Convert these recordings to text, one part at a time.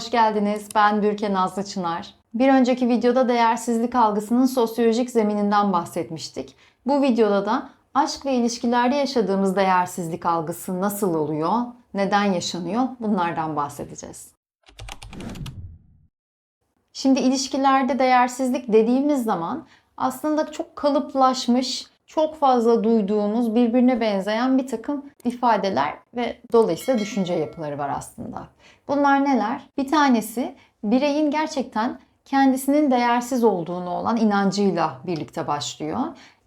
Hoş geldiniz. Ben Bürke Nazlı Çınar. Bir önceki videoda değersizlik algısının sosyolojik zemininden bahsetmiştik. Bu videoda da aşk ve ilişkilerde yaşadığımız değersizlik algısı nasıl oluyor, neden yaşanıyor bunlardan bahsedeceğiz. Şimdi ilişkilerde değersizlik dediğimiz zaman aslında çok kalıplaşmış, çok fazla duyduğumuz, birbirine benzeyen bir takım ifadeler ve dolayısıyla düşünce yapıları var aslında. Bunlar neler? Bir tanesi bireyin gerçekten kendisinin değersiz olduğunu olan inancıyla birlikte başlıyor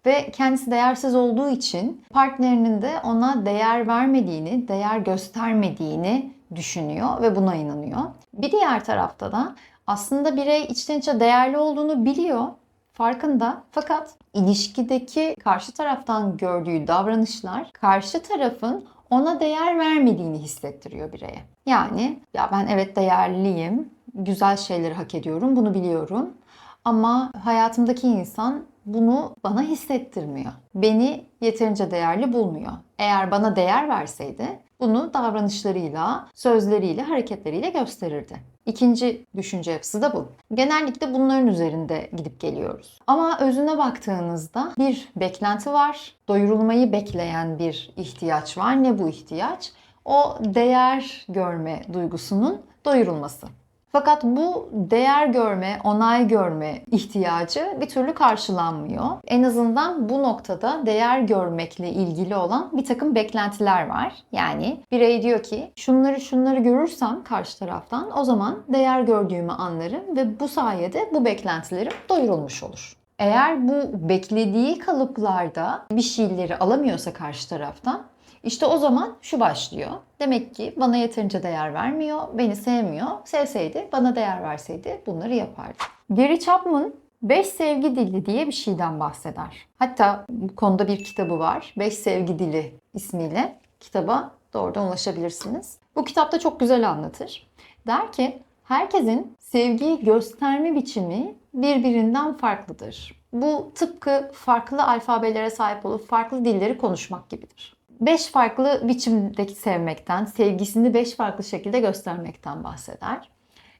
ve kendisi değersiz olduğu için partnerinin de ona değer vermediğini, değer göstermediğini düşünüyor ve buna inanıyor. Bir diğer tarafta da aslında birey içten içe değerli olduğunu biliyor, farkında. Fakat ilişkideki karşı taraftan gördüğü davranışlar karşı tarafın ona değer vermediğini hissettiriyor bireye. Yani ya ben evet değerliyim, güzel şeyleri hak ediyorum, bunu biliyorum. Ama hayatımdaki insan bunu bana hissettirmiyor. Beni yeterince değerli bulmuyor. Eğer bana değer verseydi bunu davranışlarıyla, sözleriyle, hareketleriyle gösterirdi. İkinci düşünce yapısı da bu. Genellikle bunların üzerinde gidip geliyoruz. Ama özüne baktığınızda bir beklenti var. Doyurulmayı bekleyen bir ihtiyaç var. Ne bu ihtiyaç? O değer görme duygusunun doyurulması. Fakat bu değer görme, onay görme ihtiyacı bir türlü karşılanmıyor. En azından bu noktada değer görmekle ilgili olan bir takım beklentiler var. Yani birey diyor ki şunları şunları görürsem karşı taraftan o zaman değer gördüğümü anlarım ve bu sayede bu beklentilerim doyurulmuş olur. Eğer bu beklediği kalıplarda bir şeyleri alamıyorsa karşı taraftan işte o zaman şu başlıyor. Demek ki bana yeterince değer vermiyor, beni sevmiyor. Sevseydi, bana değer verseydi bunları yapardı. Gary Chapman 5 sevgi dili diye bir şeyden bahseder. Hatta bu konuda bir kitabı var. 5 sevgi dili ismiyle kitaba doğrudan ulaşabilirsiniz. Bu kitapta çok güzel anlatır. Der ki herkesin sevgiyi gösterme biçimi birbirinden farklıdır. Bu tıpkı farklı alfabelere sahip olup farklı dilleri konuşmak gibidir. Beş farklı biçimdeki sevmekten, sevgisini beş farklı şekilde göstermekten bahseder.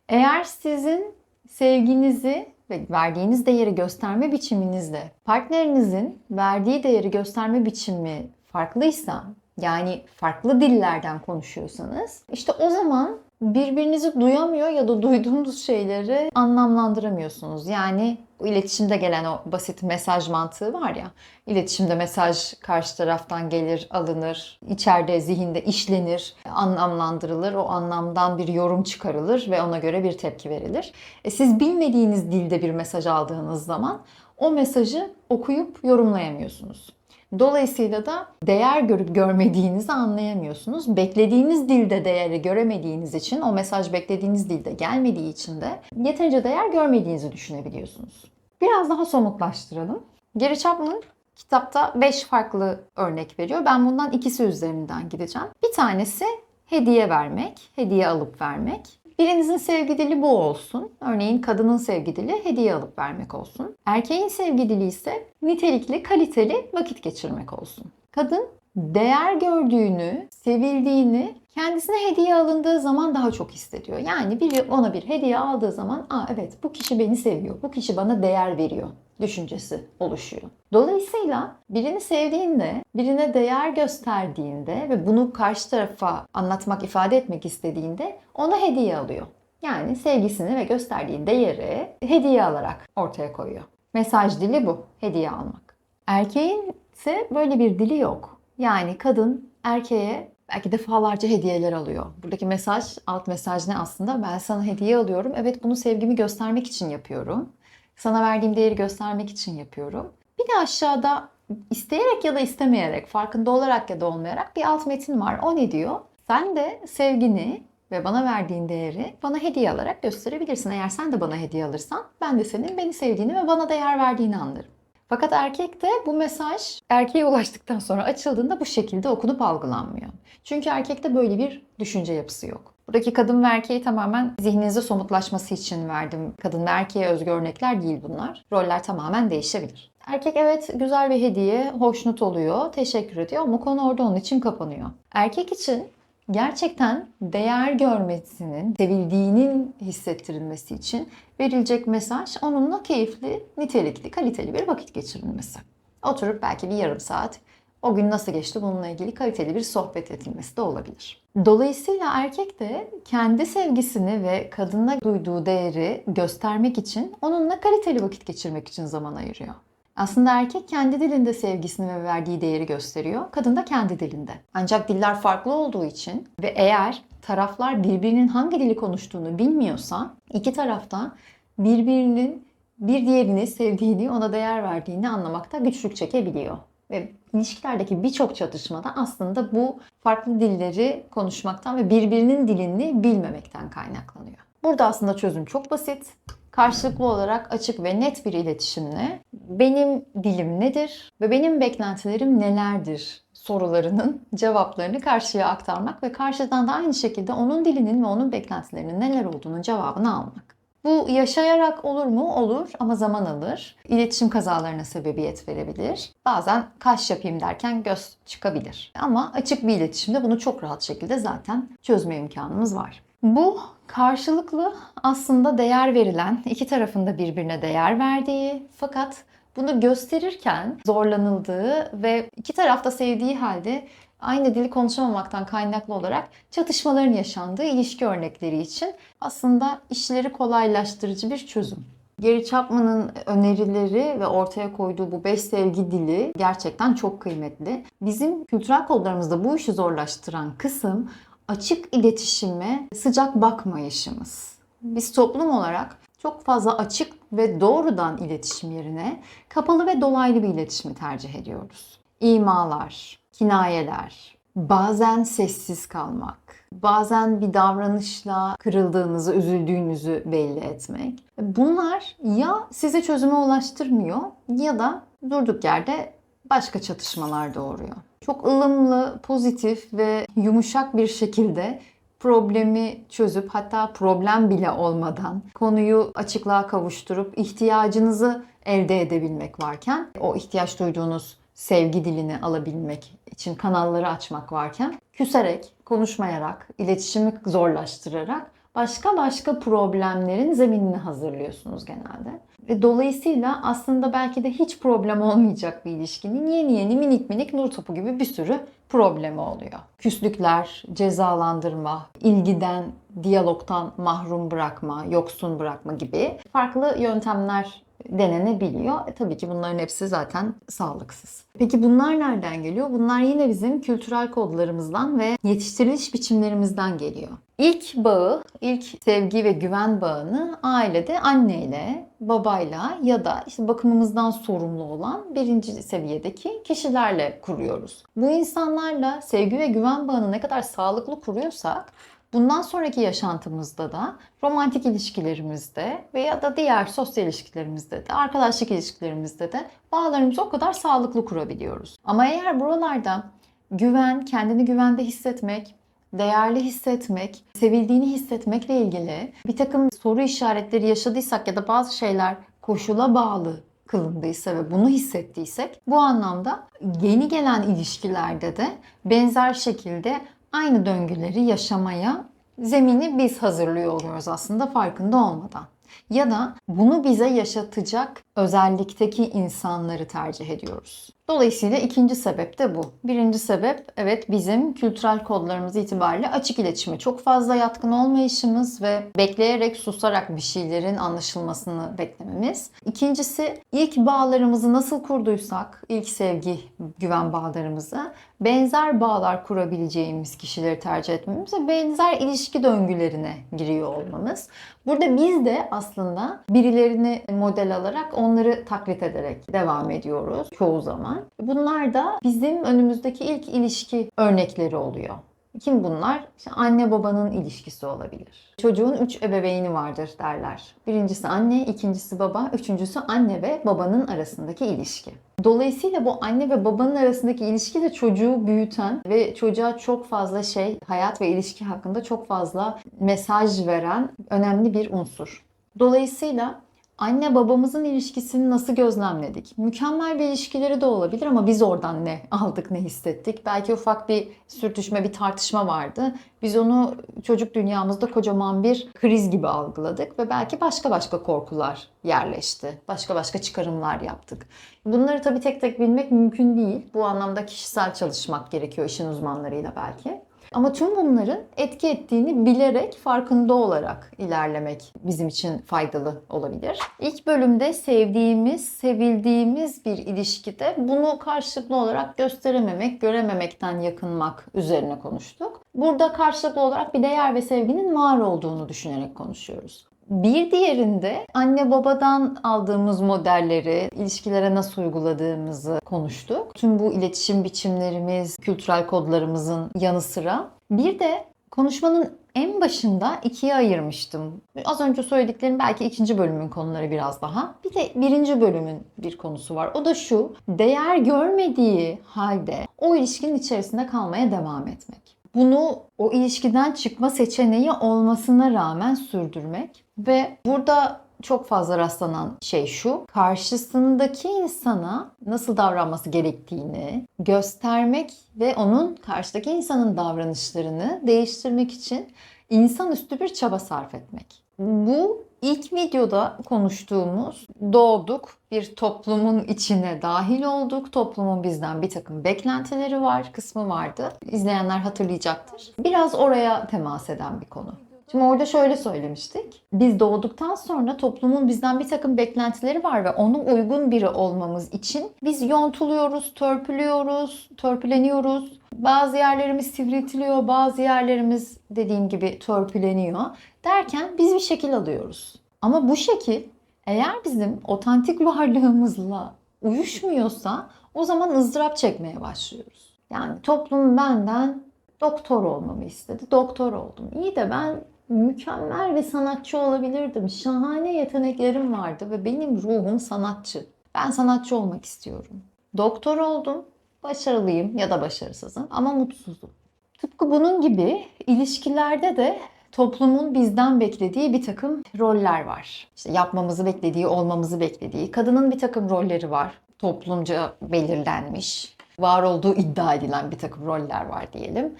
Eğer sizin sevginizi ve verdiğiniz değeri gösterme biçiminizle partnerinizin verdiği değeri gösterme biçimi farklıysa, yani farklı dillerden konuşuyorsanız, işte o zaman birbirinizi duyamıyor ya da duyduğunuz şeyleri anlamlandıramıyorsunuz. Yani iletişimde gelen o basit mesaj mantığı var ya. İletişimde mesaj karşı taraftan gelir, alınır, içeride zihinde işlenir, anlamlandırılır. O anlamdan bir yorum çıkarılır ve ona göre bir tepki verilir. E siz bilmediğiniz dilde bir mesaj aldığınız zaman o mesajı okuyup yorumlayamıyorsunuz. Dolayısıyla da değer görüp görmediğinizi anlayamıyorsunuz. Beklediğiniz dilde değeri göremediğiniz için, o mesaj beklediğiniz dilde gelmediği için de yeterince değer görmediğinizi düşünebiliyorsunuz. Biraz daha somutlaştıralım. Gary Chapman kitapta 5 farklı örnek veriyor. Ben bundan ikisi üzerinden gideceğim. Bir tanesi hediye vermek, hediye alıp vermek. Birinizin sevgi dili bu olsun. Örneğin kadının sevgi dili hediye alıp vermek olsun. Erkeğin sevgi dili ise nitelikli, kaliteli vakit geçirmek olsun. Kadın değer gördüğünü, sevildiğini kendisine hediye alındığı zaman daha çok hissediyor. Yani biri ona bir hediye aldığı zaman, "Aa evet bu kişi beni seviyor. Bu kişi bana değer veriyor." düşüncesi oluşuyor. Dolayısıyla birini sevdiğinde, birine değer gösterdiğinde ve bunu karşı tarafa anlatmak, ifade etmek istediğinde ona hediye alıyor. Yani sevgisini ve gösterdiği değeri hediye alarak ortaya koyuyor. Mesaj dili bu, hediye almak. Erkeğin ise böyle bir dili yok. Yani kadın erkeğe belki defalarca hediyeler alıyor. Buradaki mesaj, alt mesaj ne aslında? Ben sana hediye alıyorum. Evet bunu sevgimi göstermek için yapıyorum. Sana verdiğim değeri göstermek için yapıyorum. Bir de aşağıda isteyerek ya da istemeyerek, farkında olarak ya da olmayarak bir alt metin var. O ne diyor? Sen de sevgini ve bana verdiğin değeri bana hediye alarak gösterebilirsin. Eğer sen de bana hediye alırsan ben de senin beni sevdiğini ve bana değer verdiğini anlarım. Fakat erkekte bu mesaj erkeğe ulaştıktan sonra açıldığında bu şekilde okunup algılanmıyor. Çünkü erkekte böyle bir düşünce yapısı yok. Buradaki kadın ve erkeği tamamen zihninizde somutlaşması için verdim. Kadın ve erkeğe özgü örnekler değil bunlar. Roller tamamen değişebilir. Erkek evet güzel bir hediye, hoşnut oluyor, teşekkür ediyor ama konu orada onun için kapanıyor. Erkek için gerçekten değer görmesinin, sevildiğinin hissettirilmesi için verilecek mesaj onunla keyifli, nitelikli, kaliteli bir vakit geçirilmesi. Oturup belki bir yarım saat o gün nasıl geçti bununla ilgili kaliteli bir sohbet edilmesi de olabilir. Dolayısıyla erkek de kendi sevgisini ve kadına duyduğu değeri göstermek için onunla kaliteli vakit geçirmek için zaman ayırıyor. Aslında erkek kendi dilinde sevgisini ve verdiği değeri gösteriyor. Kadın da kendi dilinde. Ancak diller farklı olduğu için ve eğer taraflar birbirinin hangi dili konuştuğunu bilmiyorsa iki tarafta birbirinin bir diğerini sevdiğini, ona değer verdiğini anlamakta güçlük çekebiliyor. Ve ilişkilerdeki birçok çatışmada aslında bu farklı dilleri konuşmaktan ve birbirinin dilini bilmemekten kaynaklanıyor. Burada aslında çözüm çok basit. Karşılıklı olarak açık ve net bir iletişimle benim dilim nedir ve benim beklentilerim nelerdir sorularının cevaplarını karşıya aktarmak ve karşıdan da aynı şekilde onun dilinin ve onun beklentilerinin neler olduğunun cevabını almak. Bu yaşayarak olur mu? Olur ama zaman alır. İletişim kazalarına sebebiyet verebilir. Bazen kaş yapayım derken göz çıkabilir. Ama açık bir iletişimde bunu çok rahat şekilde zaten çözme imkanımız var. Bu karşılıklı aslında değer verilen, iki tarafında birbirine değer verdiği fakat bunu gösterirken zorlanıldığı ve iki tarafta sevdiği halde aynı dili konuşamamaktan kaynaklı olarak çatışmaların yaşandığı ilişki örnekleri için aslında işleri kolaylaştırıcı bir çözüm. Gary Chapman'ın önerileri ve ortaya koyduğu bu beş sevgi dili gerçekten çok kıymetli. Bizim kültürel kodlarımızda bu işi zorlaştıran kısım açık iletişime sıcak bakmayışımız. Biz toplum olarak çok fazla açık ve doğrudan iletişim yerine kapalı ve dolaylı bir iletişimi tercih ediyoruz. İmalar, kinayeler, bazen sessiz kalmak, bazen bir davranışla kırıldığınızı, üzüldüğünüzü belli etmek. Bunlar ya size çözüme ulaştırmıyor ya da durduk yerde başka çatışmalar doğuruyor. Çok ılımlı, pozitif ve yumuşak bir şekilde problemi çözüp hatta problem bile olmadan konuyu açıklığa kavuşturup ihtiyacınızı elde edebilmek varken o ihtiyaç duyduğunuz sevgi dilini alabilmek için kanalları açmak varken küserek, konuşmayarak, iletişimi zorlaştırarak başka başka problemlerin zeminini hazırlıyorsunuz genelde. Ve dolayısıyla aslında belki de hiç problem olmayacak bir ilişkinin yeni yeni minik minik nur topu gibi bir sürü problemi oluyor. Küslükler, cezalandırma, ilgiden, diyalogtan mahrum bırakma, yoksun bırakma gibi farklı yöntemler denenebiliyor. E, tabii ki bunların hepsi zaten sağlıksız. Peki bunlar nereden geliyor? Bunlar yine bizim kültürel kodlarımızdan ve yetiştiriliş biçimlerimizden geliyor. İlk bağı, ilk sevgi ve güven bağını ailede anneyle, babayla ya da işte bakımımızdan sorumlu olan birinci seviyedeki kişilerle kuruyoruz. Bu insanlarla sevgi ve güven bağını ne kadar sağlıklı kuruyorsak Bundan sonraki yaşantımızda da romantik ilişkilerimizde veya da diğer sosyal ilişkilerimizde de, arkadaşlık ilişkilerimizde de bağlarımızı o kadar sağlıklı kurabiliyoruz. Ama eğer buralarda güven, kendini güvende hissetmek, değerli hissetmek, sevildiğini hissetmekle ilgili bir takım soru işaretleri yaşadıysak ya da bazı şeyler koşula bağlı kılındıysa ve bunu hissettiysek bu anlamda yeni gelen ilişkilerde de benzer şekilde aynı döngüleri yaşamaya zemini biz hazırlıyor oluyoruz aslında farkında olmadan. Ya da bunu bize yaşatacak özellikteki insanları tercih ediyoruz. Dolayısıyla ikinci sebep de bu. Birinci sebep evet bizim kültürel kodlarımız itibariyle açık iletişime çok fazla yatkın olmayışımız ve bekleyerek susarak bir şeylerin anlaşılmasını beklememiz. İkincisi ilk bağlarımızı nasıl kurduysak, ilk sevgi, güven bağlarımızı benzer bağlar kurabileceğimiz kişileri tercih etmemiz ve benzer ilişki döngülerine giriyor olmamız. Burada biz de aslında birilerini model alarak onları taklit ederek devam ediyoruz çoğu zaman. Bunlar da bizim önümüzdeki ilk ilişki örnekleri oluyor. Kim bunlar? İşte anne babanın ilişkisi olabilir. Çocuğun üç ebeveyni vardır derler. Birincisi anne, ikincisi baba, üçüncüsü anne ve babanın arasındaki ilişki. Dolayısıyla bu anne ve babanın arasındaki ilişki de çocuğu büyüten ve çocuğa çok fazla şey, hayat ve ilişki hakkında çok fazla mesaj veren önemli bir unsur. Dolayısıyla Anne babamızın ilişkisini nasıl gözlemledik? Mükemmel bir ilişkileri de olabilir ama biz oradan ne aldık, ne hissettik? Belki ufak bir sürtüşme, bir tartışma vardı. Biz onu çocuk dünyamızda kocaman bir kriz gibi algıladık ve belki başka başka korkular yerleşti. Başka başka çıkarımlar yaptık. Bunları tabii tek tek bilmek mümkün değil. Bu anlamda kişisel çalışmak gerekiyor işin uzmanlarıyla belki. Ama tüm bunların etki ettiğini bilerek, farkında olarak ilerlemek bizim için faydalı olabilir. İlk bölümde sevdiğimiz, sevildiğimiz bir ilişkide bunu karşılıklı olarak gösterememek, görememekten yakınmak üzerine konuştuk. Burada karşılıklı olarak bir değer ve sevginin var olduğunu düşünerek konuşuyoruz. Bir diğerinde anne babadan aldığımız modelleri ilişkilere nasıl uyguladığımızı konuştuk. Tüm bu iletişim biçimlerimiz, kültürel kodlarımızın yanı sıra bir de konuşmanın en başında ikiye ayırmıştım. Az önce söylediklerim belki ikinci bölümün konuları biraz daha. Bir de birinci bölümün bir konusu var. O da şu, değer görmediği halde o ilişkinin içerisinde kalmaya devam etmek. Bunu o ilişkiden çıkma seçeneği olmasına rağmen sürdürmek ve burada çok fazla rastlanan şey şu. Karşısındaki insana nasıl davranması gerektiğini göstermek ve onun karşıdaki insanın davranışlarını değiştirmek için insanüstü bir çaba sarf etmek. Bu ilk videoda konuştuğumuz doğduk, bir toplumun içine dahil olduk. Toplumun bizden bir takım beklentileri var kısmı vardı. İzleyenler hatırlayacaktır. Biraz oraya temas eden bir konu. Şimdi orada şöyle söylemiştik. Biz doğduktan sonra toplumun bizden bir takım beklentileri var ve ona uygun biri olmamız için biz yontuluyoruz, törpülüyoruz, törpüleniyoruz. Bazı yerlerimiz sivriltiliyor, bazı yerlerimiz dediğim gibi törpüleniyor. Derken biz bir şekil alıyoruz. Ama bu şekil eğer bizim otantik varlığımızla uyuşmuyorsa o zaman ızdırap çekmeye başlıyoruz. Yani toplum benden doktor olmamı istedi. Doktor oldum. İyi de ben mükemmel bir sanatçı olabilirdim. Şahane yeteneklerim vardı ve benim ruhum sanatçı. Ben sanatçı olmak istiyorum. Doktor oldum. Başarılıyım ya da başarısızım ama mutsuzum. Tıpkı bunun gibi ilişkilerde de toplumun bizden beklediği bir takım roller var. İşte yapmamızı beklediği, olmamızı beklediği. Kadının bir takım rolleri var. Toplumca belirlenmiş. Var olduğu iddia edilen bir takım roller var diyelim.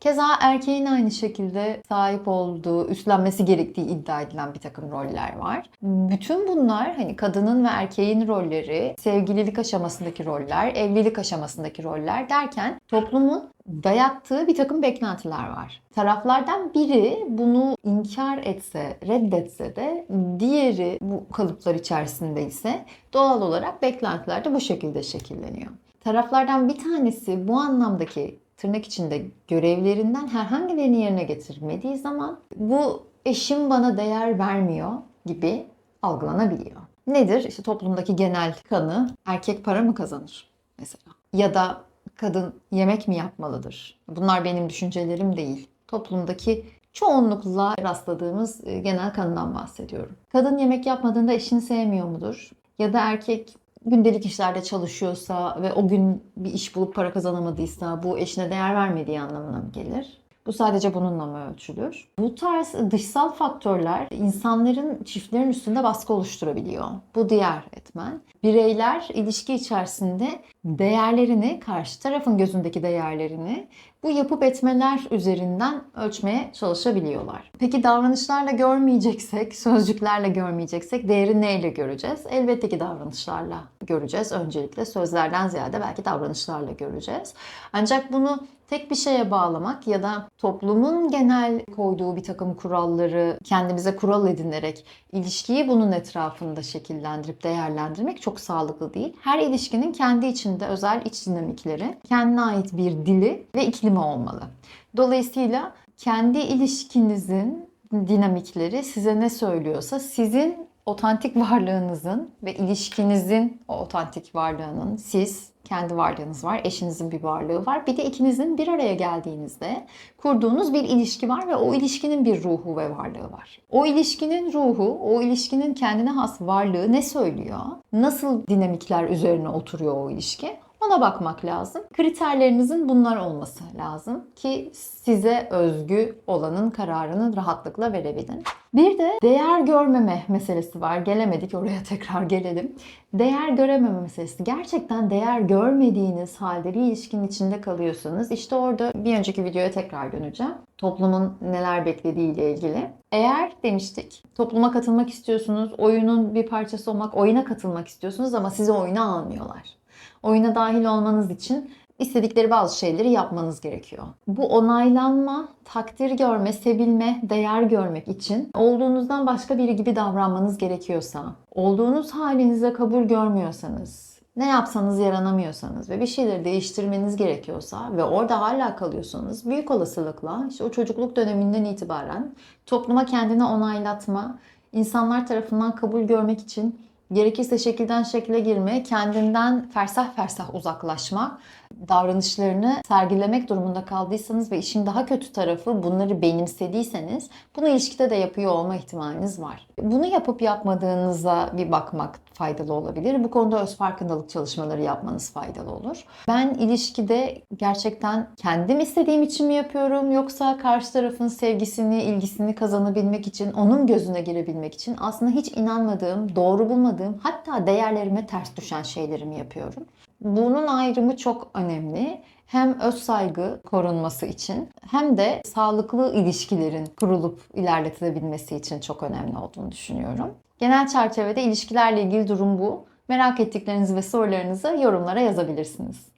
Keza erkeğin aynı şekilde sahip olduğu, üstlenmesi gerektiği iddia edilen bir takım roller var. Bütün bunlar hani kadının ve erkeğin rolleri, sevgililik aşamasındaki roller, evlilik aşamasındaki roller derken toplumun dayattığı bir takım beklentiler var. Taraflardan biri bunu inkar etse, reddetse de diğeri bu kalıplar içerisinde ise doğal olarak beklentiler de bu şekilde şekilleniyor. Taraflardan bir tanesi bu anlamdaki tırnak içinde görevlerinden herhangilerini yerine getirmediği zaman bu eşim bana değer vermiyor gibi algılanabiliyor. Nedir? İşte toplumdaki genel kanı erkek para mı kazanır mesela? Ya da kadın yemek mi yapmalıdır? Bunlar benim düşüncelerim değil. Toplumdaki çoğunlukla rastladığımız e, genel kanından bahsediyorum. Kadın yemek yapmadığında eşini sevmiyor mudur? Ya da erkek gündelik işlerde çalışıyorsa ve o gün bir iş bulup para kazanamadıysa bu eşine değer vermediği anlamına mı gelir? Bu sadece bununla mı ölçülür? Bu tarz dışsal faktörler insanların, çiftlerin üstünde baskı oluşturabiliyor. Bu diğer etmen. Bireyler ilişki içerisinde değerlerini, karşı tarafın gözündeki değerlerini bu yapıp etmeler üzerinden ölçmeye çalışabiliyorlar. Peki davranışlarla görmeyeceksek, sözcüklerle görmeyeceksek değeri neyle göreceğiz? Elbette ki davranışlarla göreceğiz. Öncelikle sözlerden ziyade belki davranışlarla göreceğiz. Ancak bunu tek bir şeye bağlamak ya da toplumun genel koyduğu bir takım kuralları kendimize kural edinerek ilişkiyi bunun etrafında şekillendirip değerlendirmek çok sağlıklı değil. Her ilişkinin kendi içinde özel iç dinamikleri, kendine ait bir dili ve iklimi olmalı. Dolayısıyla kendi ilişkinizin dinamikleri size ne söylüyorsa sizin otantik varlığınızın ve ilişkinizin o otantik varlığının siz kendi varlığınız var, eşinizin bir varlığı var. Bir de ikinizin bir araya geldiğinizde kurduğunuz bir ilişki var ve o ilişkinin bir ruhu ve varlığı var. O ilişkinin ruhu, o ilişkinin kendine has varlığı ne söylüyor? Nasıl dinamikler üzerine oturuyor o ilişki? Ona bakmak lazım. Kriterlerinizin bunlar olması lazım ki size özgü olanın kararını rahatlıkla verebilin. Bir de değer görmeme meselesi var. Gelemedik oraya tekrar gelelim. Değer görememe meselesi. Gerçekten değer görmediğiniz halde bir ilişkinin içinde kalıyorsanız işte orada bir önceki videoya tekrar döneceğim. Toplumun neler beklediği ile ilgili. Eğer demiştik topluma katılmak istiyorsunuz, oyunun bir parçası olmak, oyuna katılmak istiyorsunuz ama sizi oyuna almıyorlar. Oyuna dahil olmanız için istedikleri bazı şeyleri yapmanız gerekiyor. Bu onaylanma, takdir görme, sevilme, değer görmek için olduğunuzdan başka biri gibi davranmanız gerekiyorsa, olduğunuz halinize kabul görmüyorsanız, ne yapsanız yaranamıyorsanız ve bir şeyleri değiştirmeniz gerekiyorsa ve orada hala kalıyorsanız büyük olasılıkla işte o çocukluk döneminden itibaren topluma kendini onaylatma, insanlar tarafından kabul görmek için gerekirse şekilden şekle girme, kendinden fersah fersah uzaklaşma, davranışlarını sergilemek durumunda kaldıysanız ve işin daha kötü tarafı bunları benimsediyseniz bunu ilişkide de yapıyor olma ihtimaliniz var. Bunu yapıp yapmadığınıza bir bakmak faydalı olabilir. Bu konuda öz farkındalık çalışmaları yapmanız faydalı olur. Ben ilişkide gerçekten kendim istediğim için mi yapıyorum yoksa karşı tarafın sevgisini, ilgisini kazanabilmek için, onun gözüne girebilmek için aslında hiç inanmadığım, doğru bulmadığım, hatta değerlerime ters düşen şeyleri mi yapıyorum? Bunun ayrımı çok önemli. Hem öz saygı korunması için hem de sağlıklı ilişkilerin kurulup ilerletilebilmesi için çok önemli olduğunu düşünüyorum. Genel çerçevede ilişkilerle ilgili durum bu. Merak ettiklerinizi ve sorularınızı yorumlara yazabilirsiniz.